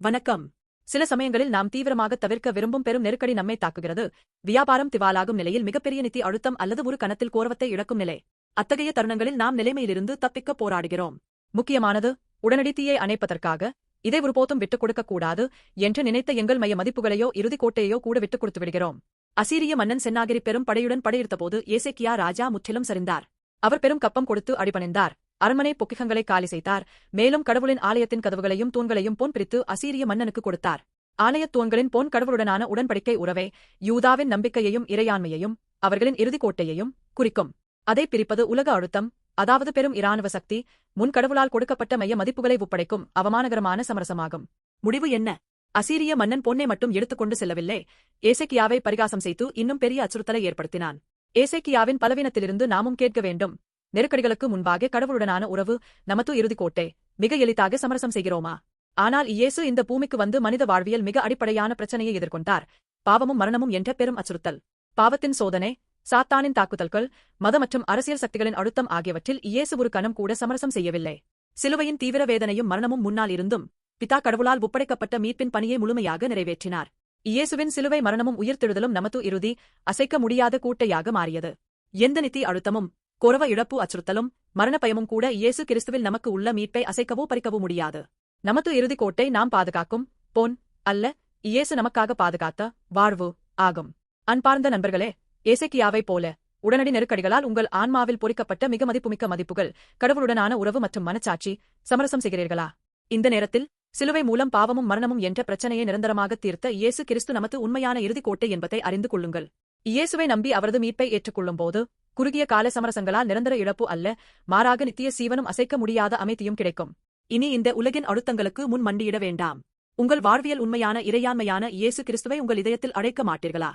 வணக்கம். சில சமயங்களில் நாம் தீவிரமாக தவிர்க்க விரும்பும் பெரும் நெருக்கடி நம்மை தாக்குகிறது. வியாபாரம் திவாலாகும் நிலையில் மிகப்பெரிய நிதி அழுத்தம் அல்லது ஒரு கணத்தில் கோரவத்தை இழக்கும் நிலை. அத்தகைய தருணங்களில் நாம் நிலைமையிலிருந்து தப்பிக்க போராடுகிறோம். முக்கியமானது உடனடி தீயை அணைப்பதற்காக. இதை ஒருபோதும் விட்டுக் கொடுக்க கூடாது என்று நினைத்த எங்கள் மைய மதிப்புகளையோ இறுதிக் கோட்டையோ கூட விட்டுக் கொடுத்து விடுகிறோம். அசீரிய மன்னன் சென்னாகிரி பெரும் படையுடன் படையெடுத்தபோது ஏசேக்கியா ராஜா முற்றிலும் சரிந்தார். அவர் பெரும் கப்பம் கொடுத்து அடிபணிந்தார். அரண்மனை பொக்கிகங்களை காலி செய்தார். மேலும் கடவுளின் ஆலயத்தின் கதவுகளையும் தூண்களையும் பொன் பிரித்து அசீரிய மன்னனுக்கு கொடுத்தார். ஆலயத் தூண்களின் பொன் கடவுளுடனான உடன்படிக்கை உறவே யூதாவின் நம்பிக்கையையும் இறையாண்மையையும் அவர்களின் இறுதிக் கோட்டையையும் குறிக்கும். அதை பிரிப்பது உலக அழுத்தம் அதாவது பெரும் இராணுவ சக்தி முன் கடவுளால் கொடுக்கப்பட்ட மைய மதிப்புகளை ஒப்படைக்கும் அவமானகரமான சமரசமாகும். முடிவு என்ன? அசீரிய மன்னன் பொன்னை மட்டும் எடுத்துக்கொண்டு செல்லவில்லை. ஏசைக்கியாவை பரிகாசம் செய்து இன்னும் பெரிய அச்சுறுத்தலை ஏற்படுத்தினான். ஏசைக்கியாவின் பலவீனத்திலிருந்து நாமும் கேட்க வேண்டும். நெருக்கடிகளுக்கு முன்பாக கடவுளுடனான உறவு நமது இறுதிக்கோட்டை. மிக எளிதாக சமரசம் செய்கிறோமா? ஆனால் இயேசு இந்த பூமிக்கு வந்து மனித வாழ்வியல் மிக அடிப்படையான பிரச்சனையை எதிர்கொண்டார். பாவமும் மரணமும் என்ற பெரும் அச்சுறுத்தல். பாவத்தின் சோதனை சாத்தானின் தாக்குதல்கள் மத மற்றும் அரசியல் சக்திகளின் அழுத்தம் ஆகியவற்றில் இயேசு ஒரு கணம் கூட சமரசம் செய்யவில்லை. சிலுவையின் தீவிர வேதனையும் மரணமும் முன்னால் இருந்தும் பிதா கடவுளால் ஒப்படைக்கப்பட்ட மீட்பின் பணியை முழுமையாக நிறைவேற்றினார். இயேசுவின் சிலுவை மரணமும் உயிர்த்தெழுதலும் நமது இறுதி அசைக்க முடியாத கூட்டையாக மாறியது. எந்த நிதி அழுத்தமும் குறவ இழப்பு அச்சுறுத்தலும் மரண பயமும் கூட இயேசு கிறிஸ்துவில் நமக்கு உள்ள மீட்பை அசைக்கவோ பறிக்கவோ முடியாது. நமது இறுதிக் கோட்டை நாம் பாதுகாக்கும் பொன் அல்ல இயேசு நமக்காக பாதுகாத்த வாழ்வு ஆகும். அன்பார்ந்த நண்பர்களே ஏசைக்கியாவைப் போல உடனடி நெருக்கடிகளால் உங்கள் ஆன்மாவில் பொறிக்கப்பட்ட மிக மதிப்புமிக்க மதிப்புகள் கடவுளுடனான உறவு மற்றும் மனச்சாட்சி சமரசம் செய்கிறீர்களா? இந்த நேரத்தில் சிலுவை மூலம் பாவமும் மரணமும் என்ற பிரச்சனையை நிரந்தரமாக தீர்த்த இயேசு கிறிஸ்து நமது உண்மையான இறுதிக் கோட்டை என்பதை அறிந்து கொள்ளுங்கள். இயேசுவை நம்பி அவரது மீட்பை ஏற்றுக்கொள்ளும் போது குறுகிய கால சமரசங்களால் நிரந்தர இழப்பு அல்ல. மாறாக நித்திய சீவனும் அசைக்க முடியாத அமைதியும் கிடைக்கும். இனி இந்த உலகின் அழுத்தங்களுக்கு முன் மண்டியிட வேண்டாம். உங்கள் வாழ்வியல் உண்மையான இறையாண்மையான இயேசு கிறிஸ்துவை உங்கள் இதயத்தில் அழைக்க மாட்டீர்களா?